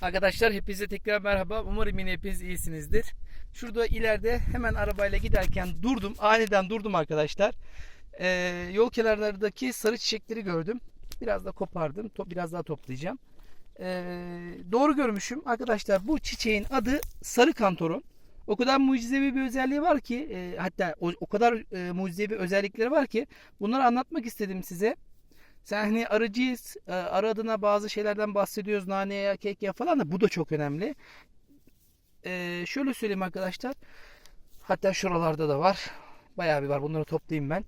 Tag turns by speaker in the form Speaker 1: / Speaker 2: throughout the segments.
Speaker 1: Arkadaşlar hepinize tekrar merhaba. Umarım yine hepiniz iyisinizdir. Şurada ileride hemen arabayla giderken durdum. Aniden durdum arkadaşlar. Ee, yol kenarlarındaki sarı çiçekleri gördüm. Biraz da kopardım. To- biraz daha toplayacağım. Ee, doğru görmüşüm. Arkadaşlar bu çiçeğin adı sarı kantoron. O kadar mucizevi bir özelliği var ki e, hatta o, o kadar e, mucizevi özellikleri var ki bunları anlatmak istedim size. Sen hani arıcıyız. e, Arı adına bazı şeylerden bahsediyoruz. Nane ya, kek ya falan da bu da çok önemli. Ee, şöyle söyleyeyim arkadaşlar. Hatta şuralarda da var. Bayağı bir var. Bunları toplayayım ben.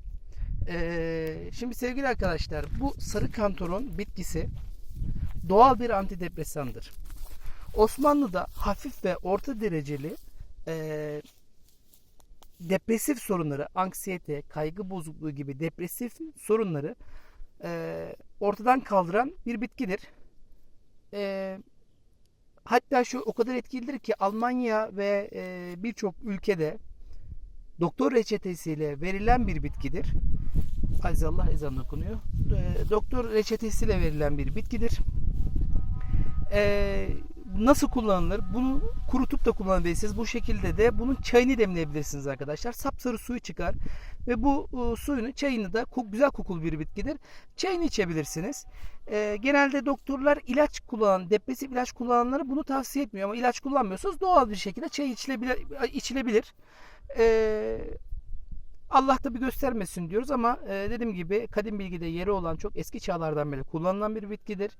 Speaker 1: Ee, şimdi sevgili arkadaşlar bu sarı kantoron bitkisi doğal bir antidepresandır. Osmanlı'da hafif ve orta dereceli e, depresif sorunları, anksiyete, kaygı bozukluğu gibi depresif sorunları e, ortadan kaldıran bir bitkidir. E, hatta şu o kadar etkilidir ki Almanya ve e, birçok ülkede doktor reçetesiyle verilen bir bitkidir. Azizallah ezan okunuyor. E, doktor reçetesiyle verilen bir bitkidir. E, nasıl kullanılır? Bunu kurutup da kullanabilirsiniz. Bu şekilde de bunun çayını demleyebilirsiniz arkadaşlar. Sapsarı suyu çıkar ve bu e, suyunu çayını da güzel kokulu bir bitkidir. Çayını içebilirsiniz. E, genelde doktorlar ilaç kullanan, depresif ilaç kullananlara bunu tavsiye etmiyor ama ilaç kullanmıyorsanız doğal bir şekilde çay içilebilir. içilebilir. E, Allah tabi göstermesin diyoruz ama e, dediğim gibi kadim bilgide yeri olan çok eski çağlardan beri kullanılan bir bitkidir.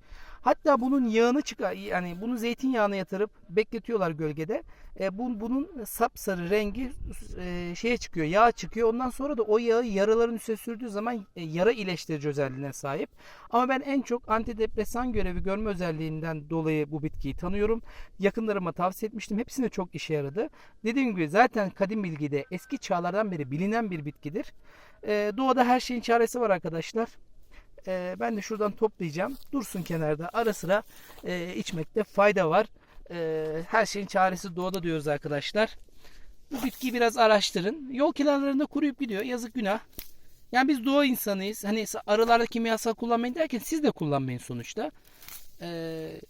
Speaker 1: Hatta bunun yağını çıkar yani bunu zeytinyağına yatırıp bekletiyorlar gölgede. E, bu, bunun sapsarı rengi e, şeye çıkıyor, yağ çıkıyor. Ondan sonra da o yağı yaraların üstüne sürdüğü zaman e, yara iyileştirici özelliğine sahip. Ama ben en çok antidepresan görevi görme özelliğinden dolayı bu bitkiyi tanıyorum. Yakınlarıma tavsiye etmiştim. Hepsine çok işe yaradı. Dediğim gibi zaten kadim bilgide eski çağlardan beri bilinen bir bitkidir. E, doğada her şeyin çaresi var arkadaşlar. E, ben de şuradan toplayacağım. Dursun kenarda. Ara sıra e, içmekte fayda var. E, her şeyin çaresi doğada diyoruz arkadaşlar. Bu bitkiyi biraz araştırın. Yol kenarlarında kuruyup gidiyor. Yazık günah. Yani biz doğa insanıyız. Hani arılarda kimyasal kullanmayın derken siz de kullanmayın sonuçta. E,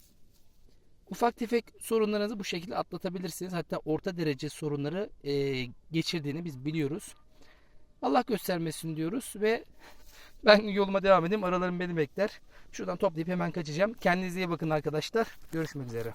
Speaker 1: ufak tefek sorunlarınızı bu şekilde atlatabilirsiniz. Hatta orta derece sorunları e, geçirdiğini biz biliyoruz. Allah göstermesin diyoruz ve ben yoluma devam edeyim. Aralarım beni bekler. Şuradan toplayıp hemen kaçacağım. Kendinize iyi bakın arkadaşlar. Görüşmek üzere.